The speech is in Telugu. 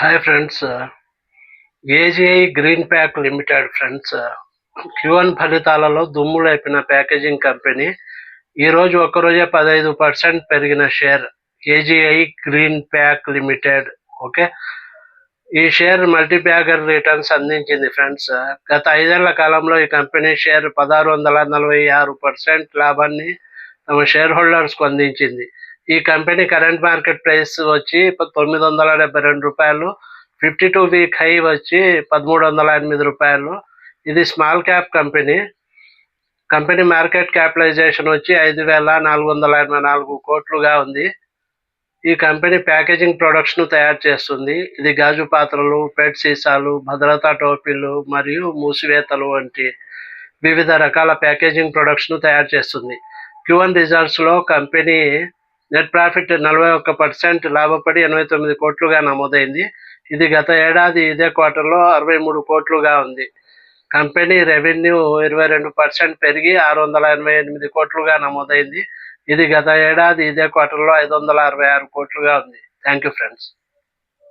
Hi friends. AGI green pack limited friends. QN ఫలితాలలో దుమ్ము లేపిన ప్యాకేజింగ్ కంపెనీ ఈరోజు ఒక్కరోజే పదహైదు పర్సెంట్ పెరిగిన share AGI green pack limited. Okay? ఈ షేర్ మల్టీప్యాకర్ రిటర్న్స్ అందించింది ఫ్రెండ్స్. గత ఐదేళ్ళ కాలంలో ఈ కంపెనీ షేర్ పదహారు వందల నలభై ఆరు పర్సెంట్ లాభాన్ని తమ షేర్ హోల్డర్స్కు అందించింది. ఈ కంపెనీ కరెంట్ మార్కెట్ ప్రైస్ వచ్చి తొమ్మిది వందల డెబ్బై రెండు రూపాయలు ఫిఫ్టీ టూ వీక్ హై వచ్చి పదమూడు వందల ఎనిమిది రూపాయలు. ఇది small cap company. Company market capitalization వచ్చి ఐదు వేల నాలుగు వందల ఎనభై నాలుగు కోట్లుగా ఉంది. ఈ కంపెనీ ప్యాకేజింగ్ ప్రొడక్ట్స్ను తయారు చేస్తుంది. ఇది గాజు పాత్రలు పెట్ సీసాలు భద్రతా టోపీలు మరియు మూసివేతలు వంటి వివిధ రకాల ప్యాకేజింగ్ ప్రొడక్ట్స్ను తయారు చేస్తుంది. క్యూఎన్ రిజల్ట్స్లో కంపెనీ నెట్ ప్రాఫిట్ నలభై ఒక్క పర్సెంట్ లాభపడి ఎనభై తొమ్మిది కోట్లుగా నమోదైంది. ఇది గత ఏడాది ఇదే క్వార్టర్లో అరవై మూడు కోట్లుగా ఉంది. కంపెనీ రెవెన్యూ ఇరవై రెండు పర్సెంట్ పెరిగి ఆరు వందల ఎనభై ఎనిమిది కోట్లుగా నమోదైంది. ఇది గత ఏడాది ఇదే క్వార్టర్లో ఐదు వందల అరవై ఆరు కోట్లుగా ఉంది. Thank you friends